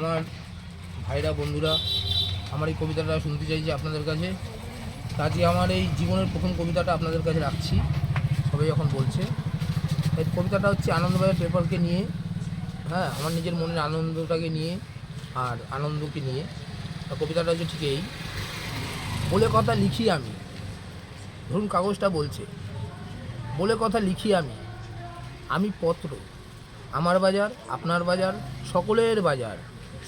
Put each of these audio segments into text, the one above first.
আমার ভাইরা, বন্ধুরা, আমার এই কবিতাটা শুনতে চাইছি আপনাদের কাছে। কাজে আমার এই জীবনের প্রথম কবিতাটা আপনাদের কাছে রাখছি, সবাই যখন বলছে। এই কবিতাটা হচ্ছে আনন্দবাজার পেপারকে নিয়ে হ্যাঁ আমার নিজের মনের আনন্দটাকে নিয়ে আর আনন্দকে নিয়ে। কবিতাটা হচ্ছে ঠিক এই, বলে কথা লিখি আমি। ধরুন কাগজটা বলছে, বলে কথা লিখি আমি। আমি পত্র, আমার বাজার, আপনার বাজার, সকলের বাজার।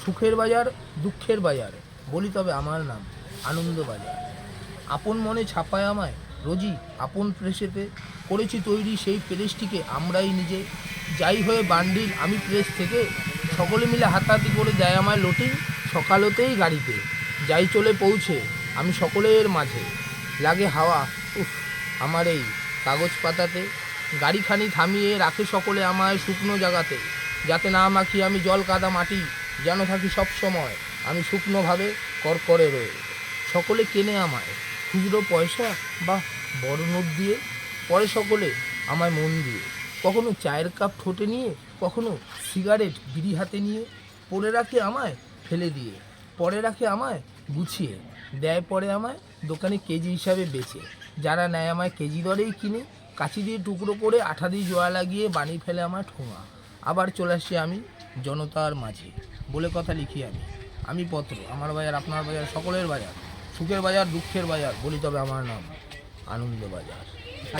সুখের বাজার, দুঃখের বাজার। বলি তবে আমার নাম, আনন্দ বাজার। আপন মনে ছাপায় আমায়, রোজই আপন প্রেসেতে। করেছি তৈরি সেই প্রেসটিকে আমরাই নিজে। যাই হয়ে বান্ডিল, আমি প্রেস থেকে। সকলে মিলে হাতাহাতি করে দেয় আমায় লোটিং, সকালতেই গাড়িতে। যাই চলে পৌঁছে, আমি সকলের মাঝে। লাগে হাওয়া, উফ, আমার এই কাগজ পাতাতে। গাড়িখানি থামিয়ে রাখে সকলে আমায় শুকনো জায়গাতে যাতে না মাখি আমি জল কাদা মাটি। যেন থাকি সব সময়। আমি শুকনোভাবে করকরে রয়ে। সকলে কেনে আমায়। খুচরো পয়সা বা বড় নোট দিয়ে? পরে সকলে আমায় মন দিয়ে। কখনো চায়ের কাপ ঠোঁটে নিয়ে, কখনো সিগারেট বিড়ি হাতে নিয়ে। পরে রাখে আমায় ফেলে দিয়ে। পরে রাখে আমায় গুছিয়ে। দেয় পরে আমায় দোকানে কেজি হিসাবে বেচে। যারা নেয় আমায় কেজি দরেই কিনে। কাঁচি দিয়ে টুকরো করে আঠা দিয়ে জোয়া লাগিয়ে বানিয়ে ফেলে আমার ঠোঙা। আবার চলে আসি আমি জনতার মাঝে। বলে কথা লিখি আমি। আমি পত্র, আমার বাজার, আপনার বাজার, সকলের বাজার। সুখের বাজার, দুঃখের বাজার, বলি তবে আমার নাম, আনন্দ বাজার।